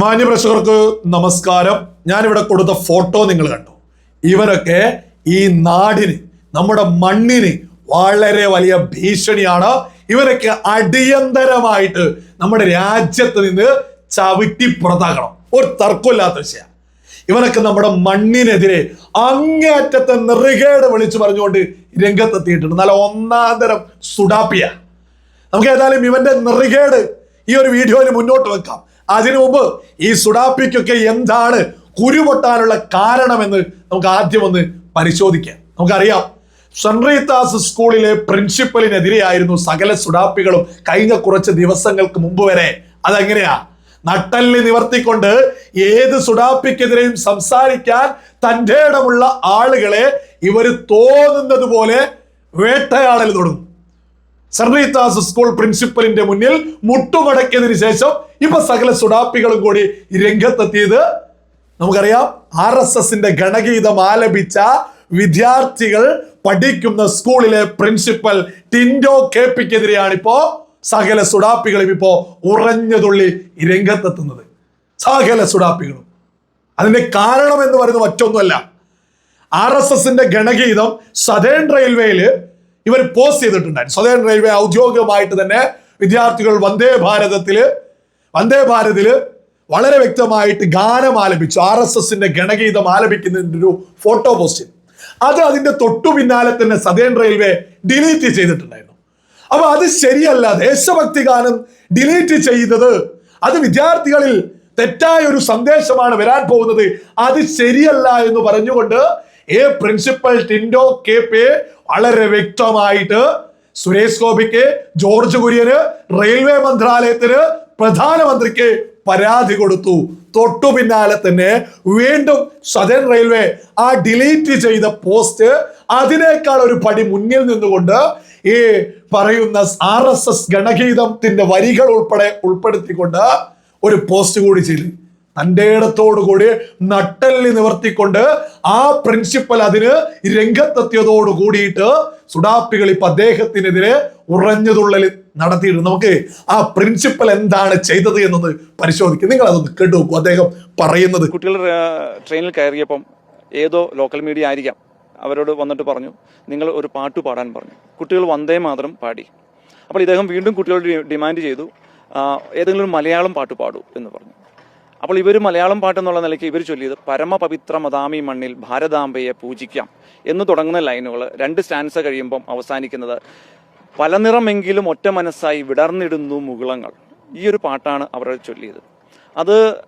മാന്യപ്രേക്ഷകർക്ക് നമസ്കാരം. ഞാനിവിടെ കൊടുത്ത ഫോട്ടോ നിങ്ങൾ കണ്ടു. ഇവരൊക്കെ ഈ നാടിന് നമ്മുടെ മണ്ണിന് വളരെ വലിയ ഭീഷണിയാണ്. ഇവരൊക്കെ അടിയന്തരമായിട്ട് നമ്മുടെ രാജ്യത്ത് നിന്ന് ചവിട്ടി പുറത്താക്കണം. ഒരു തർക്കമില്ലാത്ത വിഷയം. ഇവനൊക്കെ നമ്മുടെ മണ്ണിനെതിരെ അങ്ങേറ്റത്തെ നെറുകേട് വിളിച്ചു പറഞ്ഞുകൊണ്ട് രംഗത്തെത്തിയിട്ടുണ്ട്. നല്ല ഒന്നാം തരം സുഡാപ്പിയ. നമുക്ക് ഏതായാലും ഇവന്റെ നെറുകേട് ഈ ഒരു വീഡിയോയിൽ മുന്നോട്ട് വെക്കാം. അതിനു മുമ്പ് ഈ സുഡാപ്പിക്കൊക്കെ എന്താണ് കുരുപൊട്ടാനുള്ള കാരണമെന്ന് നമുക്ക് ആദ്യം ഒന്ന് പരിശോധിക്കാം. നമുക്കറിയാം സൺറീതാസ് സ്കൂളിലെ പ്രിൻസിപ്പലിനെതിരെയായിരുന്നു സകല സുഡാപ്പികളും കഴിഞ്ഞ കുറച്ച് ദിവസങ്ങൾക്ക് മുമ്പ് വരെ. അതെങ്ങനെയാ? നട്ടല്ലി നിവർത്തിക്കൊണ്ട് ഏത് സുഡാപ്പിക്കെതിരെയും സംസാരിക്കാൻ തന്റെ ഇടമുള്ള ആളുകളെ ഇവർ തോന്നുന്നത് പോലെ വേട്ടയാടൽ തുടങ്ങും. സർണീത്താസ് സ്കൂൾ പ്രിൻസിപ്പലിന്റെ മുന്നിൽ മുട്ടുമടക്കിയതിനു ശേഷം ഇപ്പൊ സകല സുഡാപ്പികളും കൂടി രംഗത്തെത്തിയത് നമുക്കറിയാം ആർ എസ് എസിന്റെ ഗണഗീതം ആലപിച്ച വിദ്യാർത്ഥികൾ പഠിക്കുന്ന സ്കൂളിലെ പ്രിൻസിപ്പൽ ടിൻഡോ കെ പിക്കെതിരെയാണ് ഇപ്പോ സകല സുഡാപ്പികളും ഇപ്പോ ഉറഞ്ഞതുള്ളി രംഗത്തെത്തുന്നത്. സകല സുഡാപ്പികളും. അതിന്റെ കാരണം എന്ന് പറയുന്നത് മറ്റൊന്നുമല്ല. ആർ എസ് എസിന്റെ ഗണഗീതം സദേൺ റെയിൽവേയിൽ ഇവർ പോസ്റ്റ് ചെയ്തിട്ടുണ്ടായിരുന്നു. സദേൺ റെയിൽവേ ഔദ്യോഗികമായിട്ട് തന്നെ വിദ്യാർത്ഥികൾ വന്ദേ ഭാരതത്തിൽ വന്ദേ ഭാരതിൽ വളരെ വ്യക്തമായിട്ട് ഗാനം ആലപിച്ചു. ആർ എസ് എസിന്റെ ഗണഗീതം ആലപിക്കുന്നതിന്റെ ഒരു ഫോട്ടോ പോസ്റ്റ് അത് അതിന്റെ തൊട്ടു പിന്നാലെ തന്നെ സദേൺ റെയിൽവേ ഡിലീറ്റ് ചെയ്തിട്ടുണ്ടായിരുന്നു. അപ്പൊ അത് ശരിയല്ല ദേശഭക്തി ഗാനം ഡിലീറ്റ് ചെയ്തത് അത് വിദ്യാർത്ഥികളിൽ തെറ്റായ ഒരു സന്ദേശമാണ് വരാൻ പോകുന്നത്. അത് ശരിയല്ല എന്ന് പറഞ്ഞുകൊണ്ട് എ പ്രിൻസിപ്പൽ ടിൻഡോ കെ പേ വളരെ വ്യക്തമായിട്ട് സുരേഷ് ഗോപിക്ക് ജോർജ് കുര്യന് റെയിൽവേ മന്ത്രാലയത്തിന് പ്രധാനമന്ത്രിക്ക് പരാതി കൊടുത്തു. തൊട്ടു പിന്നാലെ തന്നെ വീണ്ടും സദൻ റെയിൽവേ ആ ഡിലീറ്റ് ചെയ്ത പോസ്റ്റ് അതിനേക്കാൾ ഒരു പടി മുന്നിൽ നിന്നുകൊണ്ട് ഈ പറയുന്ന ആർ എസ് എസ് ഗണഗീതത്തിന്റെ വരികൾ ഉൾപ്പെടെ ഉൾപ്പെടുത്തിക്കൊണ്ട് ഒരു പോസ്റ്റ് കൂടി ചെയ്തു. കൂടി നട്ടല്ലി നിവർത്തിക്കൊണ്ട് ആ പ്രിൻസിപ്പൽ അതിന് രംഗത്തെത്തിയതോട് കൂടിയിട്ട് സുഡാപ്പികൾ ഇപ്പൊ അദ്ദേഹത്തിനെതിരെ ഉറഞ്ഞതുള്ളൽ നടത്തിയിട്ട് നമുക്ക് ആ പ്രിൻസിപ്പൽ എന്താണ് ചെയ്തത് എന്നത് പരിശോധിക്കും. നിങ്ങൾ അതൊന്ന് കേട്ടു അദ്ദേഹം പറയുന്നത്. കുട്ടികൾ ട്രെയിനിൽ കയറിയപ്പം ഏതോ ലോക്കൽ മീഡിയ ആയിരിക്കാം. അവരോട് വന്നിട്ട് പറഞ്ഞു നിങ്ങൾ ഒരു പാട്ട് പാടാൻ പറഞ്ഞു. കുട്ടികൾ വന്ദേ മാത്രം പാടി. അപ്പോൾ ഇദ്ദേഹം വീണ്ടും കുട്ടികളോട് ഡിമാൻഡ് ചെയ്തു ഏതെങ്കിലും ഒരു മലയാളം പാട്ട് പാടൂ എന്ന് പറഞ്ഞു. അപ്പോൾ ഇവർ മലയാളം പാട്ട് എന്നുള്ള നിലയ്ക്ക് ഇവർ ചൊല്ലിയത് പരമപവിത്ര മദാമി മണ്ണിൽ ഭാരതാംബയെ പൂജിക്കാം എന്ന് തുടങ്ങുന്ന ലൈനുകൾ രണ്ട് സ്റ്റാൻസ് കഴിയുമ്പം അവസാനിക്കുന്നത് പല നിറമെങ്കിലും ഒറ്റ മനസ്സായി വിടർന്നിടുന്നു മുകുളങ്ങൾ. ഈ ഒരു പാട്ടാണ് അവർ ചൊല്ലിയത്. അത്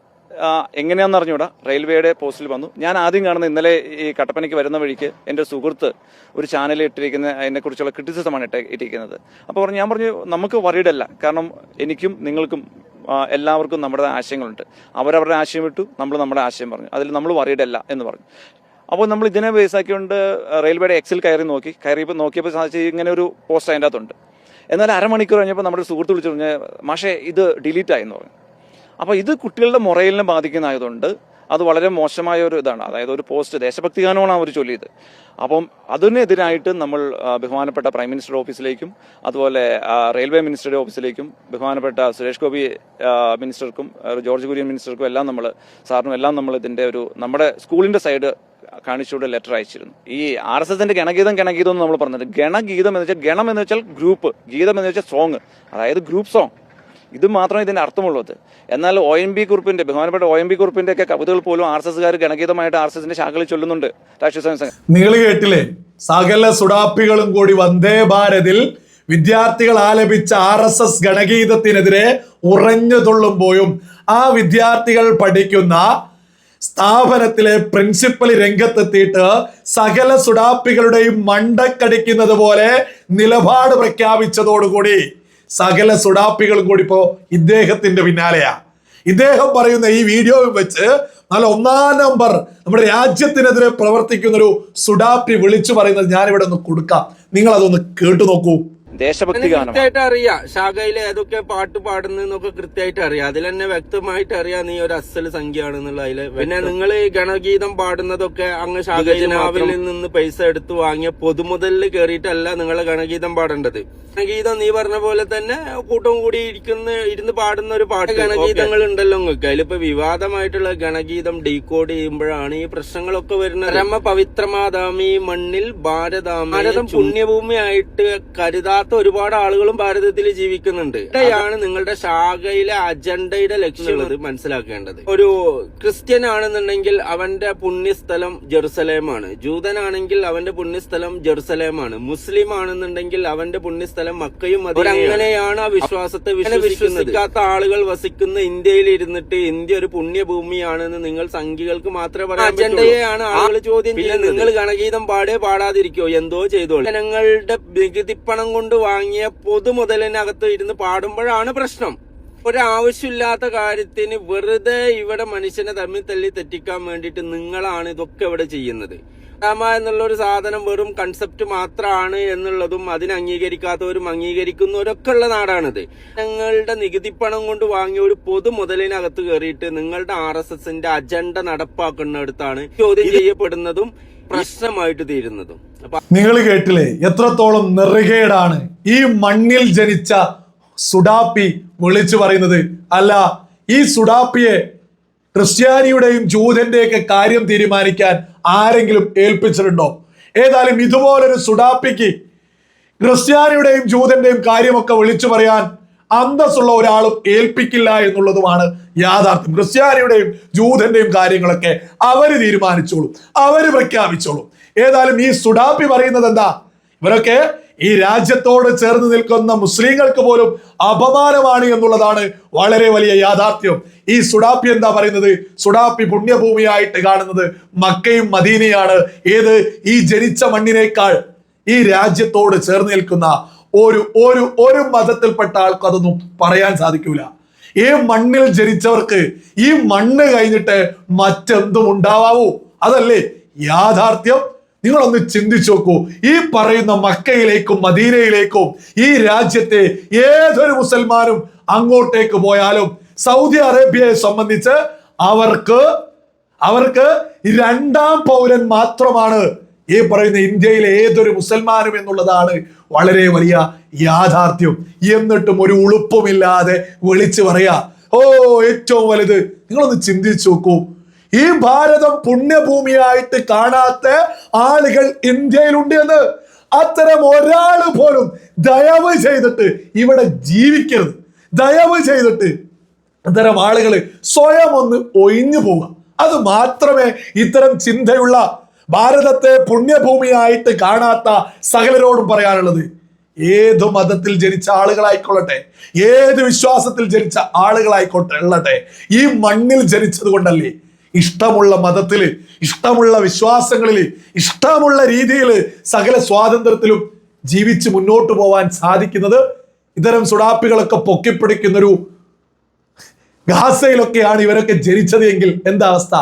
എങ്ങനെയാണെന്ന് അറിഞ്ഞൂടാ? റെയിൽവേയുടെ പോസ്റ്റിൽ വന്നു. ഞാൻ ആദ്യം കാണുന്ന ഇന്നലെ ഈ കട്ടപ്പനയ്ക്ക് വരുന്ന വഴിക്ക് എന്റെ സുഹൃത്ത് ഒരു ചാനലിൽ ഇട്ടിരിക്കുന്ന അതിനെക്കുറിച്ചുള്ള ക്രിറ്റിസിസമാണ് ഇട്ട് ഇട്ടിരിക്കുന്നത്. അപ്പോൾ പറഞ്ഞു ഞാൻ പറഞ്ഞു നമുക്ക് വറീഡല്ല കാരണം എനിക്കും നിങ്ങൾക്കും എല്ലാവർക്കും നമ്മുടെ ആശയങ്ങളുണ്ട്. അവരവരുടെ ആശയം വിട്ടു നമ്മൾ നമ്മുടെ ആശയം പറഞ്ഞു. അതിൽ നമ്മൾ വറീഡല്ല എന്ന് പറഞ്ഞു. അപ്പോൾ നമ്മൾ ഇതിനെ ബേസാക്കിക്കൊണ്ട് റെയിൽവേയുടെ എക്സിൽ കയറി നോക്കി. കയറിയപ്പോൾ നോക്കിയപ്പോൾ സാധിച്ചു ഇങ്ങനെ ഒരു പോസ്റ്റ് അതിന്റെ അകത്തുണ്ട്. എന്നാൽ അരമണിക്കൂർ കഴിഞ്ഞപ്പോൾ നമ്മുടെ സുഹൃത്ത് വിളിച്ചു പറഞ്ഞ് മാഷേ ഇത് ഡിലീറ്റ് ആയെന്ന് പറഞ്ഞു. അപ്പോൾ ഇത് കുട്ടികളുടെ മുറയിലിനെ ബാധിക്കുന്നതായതുകൊണ്ട് അത് വളരെ മോശമായ ഒരു ഇതാണ്. അതായത് ഒരു പോസ്റ്റ് ദേശഭക്തി ഗാനമാണ് അവർ ചൊല്ലിയത്. അപ്പം അതിനെതിരായിട്ട് നമ്മൾ ബഹുമാനപ്പെട്ട പ്രൈം മിനിസ്റ്റർ ഓഫീസിലേക്കും അതുപോലെ റെയിൽവേ മിനിസ്റ്ററുടെ ഓഫീസിലേക്കും ബഹുമാനപ്പെട്ട സുരേഷ് ഗോപി മിനിസ്റ്റർക്കും ജോർജ് കുര്യൻ മിനിസ്റ്റർക്കും എല്ലാം നമ്മൾ സാറിനും എല്ലാം നമ്മൾ ഇതിന്റെ ഒരു നമ്മുടെ സ്കൂളിന്റെ സൈഡ് കാണിച്ചുകൊണ്ട് ലെറ്റർ അയച്ചിരുന്നു. ഈ ആർ എസ് എസിന്റെ ഗണഗീതം ഗണഗീതം എന്ന് നമ്മൾ പറഞ്ഞത്. ഗണഗീതം എന്ന് വെച്ചാൽ ഗണം എന്ന് വെച്ചാൽ ഗ്രൂപ്പ് ഗീതം എന്ന് വെച്ചാൽ സോങ്. അതായത് ഗ്രൂപ്പ് സോങ്. ഇത് മാത്രമേ ഇതിന്റെ അർത്ഥമുള്ളത് എന്നാൽ ഒ എൻ ബി കുറിപ്പിന്റെ ബഹുമാനപ്പെട്ട ഒ എൻ ബി കുറിപ്പിന്റെ ഒക്കെ കവിതകൾ പോലും ആർ എസ് എസ്കാർ ഗണഗീതമായിട്ട് ആർ എസ് എസിന്റെ ശാഖകളിൽ ചൊല്ലുന്നുണ്ട്. രാഷ്ട്രീയ സംഘം. നിങ്ങൾ കേട്ടില്ലേ? സകല സുഡാപ്പികളും കൂടി വന്ദേ ഭാരതിൽ വിദ്യാർത്ഥികൾ ആലപിച്ച ആർ എസ് എസ് ഗണഗീതത്തിനെതിരെ ഉറഞ്ഞു തുള്ളുമ്പോഴും ആ വിദ്യാർത്ഥികൾ പഠിക്കുന്ന സ്ഥാപനത്തിലെ പ്രിൻസിപ്പൽ രംഗത്തെത്തിയിട്ട് സകല സുഡാപ്പികളുടെയും മണ്ടക്കടിക്കുന്നത് പോലെ നിലപാട് പ്രഖ്യാപിച്ചതോടുകൂടി സകല സുഡാപ്പികളും കൂടി ഇപ്പോ ഇദ്ദേഹത്തിന്റെ പിന്നാലെയാ. ഇദ്ദേഹം പറയുന്ന ഈ വീഡിയോ വെച്ച് നല്ല ഒന്നാം നമ്പർ നമ്മുടെ രാജ്യത്തിനെതിരെ പ്രവർത്തിക്കുന്ന ഒരു സുഡാപ്പി വിളിച്ചു പറയുന്നത് ഞാനിവിടെ ഒന്ന് കൊടുക്കാം. നിങ്ങൾ അതൊന്ന് കേട്ടു നോക്കൂ. ദേശഭക്തി കൃത്യമായിട്ട് അറിയാം. ശാഖയിൽ ഏതൊക്കെ പാട്ട് പാടുന്നൊക്കെ കൃത്യമായിട്ട് അറിയാം. അതിൽ തന്നെ വ്യക്തമായിട്ട് അറിയാം നീ ഒരു അസൽ സംഖ്യയാണെന്നുള്ള അതിൽ പിന്നെ നിങ്ങൾ ഗണഗീതം പാടുന്നതൊക്കെ അങ്ങ് ശാഖയിൽ നിന്ന് പൈസ എടുത്തു വാങ്ങിയ പൊതുമുതലിൽ കയറിയിട്ടല്ല നിങ്ങൾ ഗണഗീതം പാടേണ്ടത്. ഗണഗീതം നീ പറഞ്ഞ പോലെ തന്നെ കൂട്ടം കൂടി ഇരിക്കുന്ന ഇരുന്ന് പാടുന്ന ഒരു പാട്ട് ഗണഗീതങ്ങൾ ഉണ്ടല്ലോ നിങ്ങൾക്ക്. അതിലിപ്പോ വിവാദമായിട്ടുള്ള ഗണഗീതം ഡീകോഡ് ചെയ്യുമ്പോഴാണ് ഈ പ്രശ്നങ്ങളൊക്കെ വരുന്നത്. രമ പവിത്രമാതാമി മണ്ണിൽ ഭാരതാമി ഭാരതം പുണ്യഭൂമിയായിട്ട് കരുതാത്ത ഒരുപാട് ആളുകളും ഭാരതത്തിൽ ജീവിക്കുന്നുണ്ട്. ഇവിടെയാണ് നിങ്ങളുടെ ശാഖയിലെ അജണ്ടയുടെ ലക്ഷ്യമുള്ളത് മനസ്സിലാക്കേണ്ടത്. ഒരു ക്രിസ്ത്യൻ ആണെന്നുണ്ടെങ്കിൽ അവന്റെ പുണ്യസ്ഥലം ജെറുസലേമാണ്. ജൂതനാണെങ്കിൽ അവന്റെ പുണ്യസ്ഥലം ജെറുസലേമാണ്. മുസ്ലിം ആണെന്നുണ്ടെങ്കിൽ അവന്റെ പുണ്യസ്ഥലം മക്കയും. അങ്ങനെയാണ് ആ വിശ്വാസത്തെ വിശ്വസിക്കാത്ത ആളുകൾ വസിക്കുന്ന ഇന്ത്യയിൽ ഇരുന്നിട്ട് ഇന്ത്യ ഒരു പുണ്യഭൂമിയാണെന്ന് നിങ്ങൾ സംഘികൾക്ക് മാത്രമേ പറയാൻ അജണ്ടയെയാണ് ആളുകൾ ചോദ്യം ചെയ്യുന്നത്. നിങ്ങൾ ഗണഗീതം പാടേ പാടാതിരിക്കോ? എന്തോ ചെയ്തോളൂ. ജനങ്ങളുടെ നികുതിപ്പണം കൊണ്ട് വാങ്ങിയ പൊതുമുതലിനകത്ത് ഇരുന്ന് പാടുമ്പോഴാണ് പ്രശ്നം. ഒരാവശ്യമില്ലാത്ത കാര്യത്തിന് വെറുതെ ഇവിടെ മനുഷ്യനെ തമ്മിൽ തല്ലി തെറ്റിക്കാൻ വേണ്ടിയിട്ട് നിങ്ങളാണ് ഇതൊക്കെ ഇവിടെ ചെയ്യുന്നത്. രാമ എന്നുള്ള ഒരു സാധനം വെറും കൺസെപ്റ്റ് മാത്രമാണ് എന്നുള്ളതും അതിനെ അംഗീകരിക്കാത്തവരും അംഗീകരിക്കുന്നവരൊക്കെ ഉള്ള നാടാണിത്. ഞങ്ങളുടെ നികുതിപ്പണം കൊണ്ട് വാങ്ങിയ ഒരു പൊതു മുതലിനകത്ത് കയറിയിട്ട് നിങ്ങളുടെ ആർ എസ് എസിന്റെ അജണ്ട നടപ്പാക്കുന്നിടത്താണ് ചോദ്യം ചെയ്യപ്പെടുന്നതും പ്രശ്നമായിട്ട് തീരുന്നതും. അപ്പൊ നിങ്ങൾ കേട്ടില്ലേ? എത്രത്തോളം നെറുകേടാണ് ഈ മണ്ണിൽ ജനിച്ച സുഡാപ്പി വിളിച്ചു പറയുന്നത്. അല്ല ഈ സുഡാപ്പിയെ ക്രിസ്ത്യാനിയുടെയും ജൂതന്റെയൊക്കെ കാര്യം തീരുമാനിക്കാൻ ആരെങ്കിലും ഏൽപ്പിച്ചിട്ടുണ്ടോ? ഏതായാലും ഇതുപോലൊരു സുഡാപ്പിക്ക് ക്രിസ്ത്യാനിയുടെയും ജൂതന്റെയും കാര്യമൊക്കെ വിളിച്ചു പറയാൻ അന്തസ്സുള്ള ഒരാളും ഏൽപ്പിക്കില്ല എന്നുള്ളതുമാണ് യാഥാർത്ഥ്യം. ക്രിസ്ത്യാനിയുടെയും ജൂതന്റെയും കാര്യങ്ങളൊക്കെ അവർ തീരുമാനിച്ചോളും അവർ പ്രഖ്യാപിച്ചോളും. ഏതായാലും ഈ സുഡാപ്പി പറയുന്നത് എന്താ? ഇവരൊക്കെ ഈ രാജ്യത്തോട് ചേർന്ന് നിൽക്കുന്ന മുസ്ലിങ്ങൾക്ക് പോലും അപമാനമാണ് എന്നുള്ളതാണ് വളരെ വലിയ യാഥാർത്ഥ്യം. ഈ സുഡാപ്പി എന്താ പറയുന്നത്? സുഡാപ്പി പുണ്യഭൂമിയായിട്ട് കാണുന്നത് മക്കയും മദീനയാണ്. ഏത്? ഈ ജനിച്ച മണ്ണിനേക്കാൾ ഈ രാജ്യത്തോട് ചേർന്ന് നിൽക്കുന്ന ഒരു ഒരു ഒരു മതത്തിൽപ്പെട്ട ആൾക്ക് അതൊന്നും പറയാൻ സാധിക്കൂല. ഈ മണ്ണിൽ ജനിച്ചവർക്ക് ഈ മണ്ണ് കഴിഞ്ഞിട്ട് മറ്റെന്തും ഉണ്ടാവാവൂ. അതല്ലേ യാഥാർത്ഥ്യം? നിങ്ങളൊന്ന് ചിന്തിച്ചു നോക്കൂ. ഈ പറയുന്ന മക്കയിലേക്കും മദീനയിലേക്കും ഈ രാജ്യത്തെ ഏതൊരു മുസൽമാനും അങ്ങോട്ടേക്ക് പോയാലും സൗദി അറേബ്യയെ സംബന്ധിച്ച് അവർക്ക് അവർക്ക് രണ്ടാം പൗരൻ മാത്രമാണ് ഈ പറയുന്ന ഇന്ത്യയിലെ ഏതൊരു മുസൽമാനും എന്നുള്ളതാണ് വളരെ വലിയ യാഥാർത്ഥ്യം. എന്നിട്ടും ഒരു ഉളുപ്പുമില്ലാതെ വിളിച്ചു പറയാ ഓ ഏറ്റവും വലുത്. നിങ്ങളൊന്ന് ചിന്തിച്ചു നോക്കൂ. ഈ ഭാരതം പുണ്യഭൂമിയായിട്ട് കാണാത്ത ആളുകൾ ഇന്ത്യയിലുണ്ട് എന്ന് അത്തരം ഒരാൾ പോലും ദയവ് ചെയ്തിട്ട് ഇവിടെ ജീവിക്കരുത്. ദയവ് ചെയ്തിട്ട് അത്തരം ആളുകൾ സ്വയം ഒന്ന് ഒഴിഞ്ഞു പോവുക. അത് മാത്രമേ ഇത്തരം ചിന്തയുള്ള ഭാരതത്തെ പുണ്യഭൂമിയായിട്ട് കാണാത്ത സകലരോടും പറയാനുള്ളത്. ഏത് മതത്തിൽ ജനിച്ച ആളുകളായിക്കൊള്ളട്ടെ ഏത് വിശ്വാസത്തിൽ ജനിച്ച ആളുകളായിക്കോട്ടെ ഉള്ളട്ടെ ഈ മണ്ണിൽ ജനിച്ചത് കൊണ്ടല്ലേ ഇഷ്ടമുള്ള മതത്തിൽ ഇഷ്ടമുള്ള വിശ്വാസങ്ങളിൽ ഇഷ്ടമുള്ള രീതിയിൽ സകല സ്വാതന്ത്ര്യത്തിലും ജീവിച്ച് മുന്നോട്ട് പോവാൻ സാധിക്കുന്നത് ഇത്തരം സുഡാപ്പികളൊക്കെ പൊക്കിപ്പിടിക്കുന്നൊരു ഗാസയിലൊക്കെയാണ് ഇവരൊക്കെ ജനിച്ചത് എങ്കിൽ എന്താ അവസ്ഥ?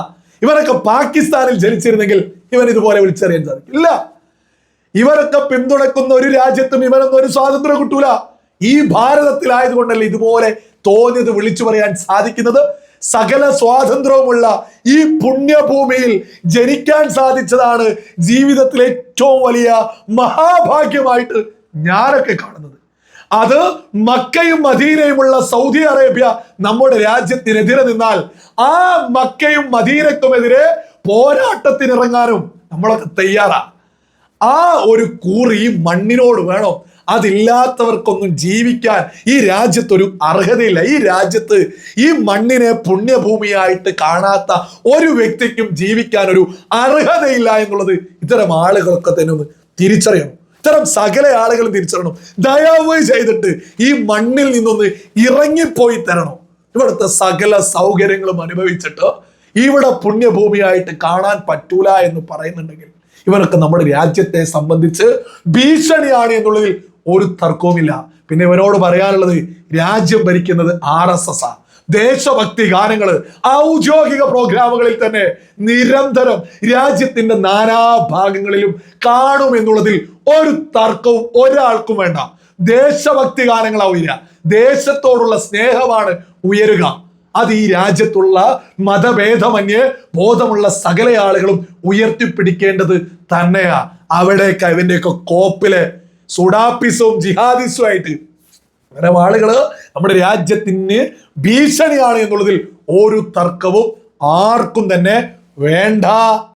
ഇവരൊക്കെ പാകിസ്ഥാനിൽ ജനിച്ചിരുന്നെങ്കിൽ ഇവൻ ഇതുപോലെ വിളിച്ചറിയാൻ സാധിക്കും. ഇല്ല. ഇവരൊക്കെ പിന്തുണക്കുന്ന ഒരു രാജ്യത്തും ഇവരൊന്നും ഒരു സ്വാതന്ത്ര്യം കിട്ടൂല. ഈ ഭാരതത്തിലായതുകൊണ്ടല്ലേ ഇതുപോലെ തോന്നിയത് വിളിച്ചു പറയാൻ സാധിക്കുന്നത്? സകല സ്വാതന്ത്ര്യവുമുള്ള ഈ പുണ്യഭൂമിയിൽ ജനിക്കാൻ സാധിച്ചതാണ് ജീവിതത്തിലെ ഏറ്റവും വലിയ മഹാഭാഗ്യമായിട്ട് ഞാനൊക്കെ കാണുന്നത്. അത് മക്കയും മദീനയുമുള്ള സൗദി അറേബ്യ നമ്മുടെ രാജ്യത്തിനെതിരെ നിന്നാൽ ആ മക്കയും മദീനക്കുമെതിരെ പോരാട്ടത്തിനിറങ്ങാനും നമ്മളൊക്കെ തയ്യാറാ. ആ ഒരു കൂറ് ഈ മണ്ണിനോട് വേണം? അതില്ലാത്തവർക്കൊന്നും ജീവിക്കാൻ ഈ രാജ്യത്തൊരു അർഹതയില്ല. ഈ രാജ്യത്ത് ഈ മണ്ണിനെ പുണ്യഭൂമിയായിട്ട് കാണാത്ത ഒരു വ്യക്തിക്കും ജീവിക്കാൻ ഒരു അർഹതയില്ല എന്നുള്ളത് ഇത്തരം ആളുകളൊക്കെ തന്നെ ഒന്ന് തിരിച്ചറിയണം. ഇത്തരം സകല ആളുകളും തിരിച്ചറിയണം. ദയാവ് ചെയ്തിട്ട് ഈ മണ്ണിൽ നിന്നൊന്ന് ഇറങ്ങിപ്പോയി തരണം. ഇവിടുത്തെ സകല സൗകര്യങ്ങളും അനുഭവിച്ചിട്ട് ഇവിടെ പുണ്യഭൂമിയായിട്ട് കാണാൻ പറ്റൂല എന്ന് പറയുന്നുണ്ടെങ്കിൽ ഇവരൊക്കെ നമ്മുടെ രാജ്യത്തെ സംബന്ധിച്ച് ഭീഷണിയാണ് എന്നുള്ളതിൽ ഒരു തർക്കവുമില്ല. പിന്നെ ഇവരോട് പറയാനുള്ളത് രാജ്യം ഭരിക്കുന്നത് ആർ എസ് എസ് ആ. ദേശഭക്തി ഗാനങ്ങൾ ഔദ്യോഗിക പ്രോഗ്രാമുകളിൽ തന്നെ നിരന്തരം രാജ്യത്തിന്റെ നാനാ ഭാഗങ്ങളിലും കാണും എന്നുള്ളതിൽ ഒരു തർക്കവും ഒരാൾക്കും വേണ്ട. ദേശഭക്തി ഗാനങ്ങളാവില്ല ദേശത്തോടുള്ള സ്നേഹമാണ് ഉയരുക. അത് ഈ രാജ്യത്തുള്ള മതഭേദമന്യേ ബോധമുള്ള സകല ആളുകളും ഉയർത്തിപ്പിടിക്കേണ്ടത് തന്നെയാ. അവിടേക്ക് ഇവന്റെയൊക്കെ കോപ്പിലെ സുഡാപ്പിസവും ജിഹാദിസും ആയിട്ട്. അങ്ങനെ ആളുകൾ നമ്മുടെ രാജ്യത്തിന് ഭീഷണിയാണ് എന്നുള്ളതിൽ ഒരു തർക്കവും ആർക്കും തന്നെ വേണ്ട.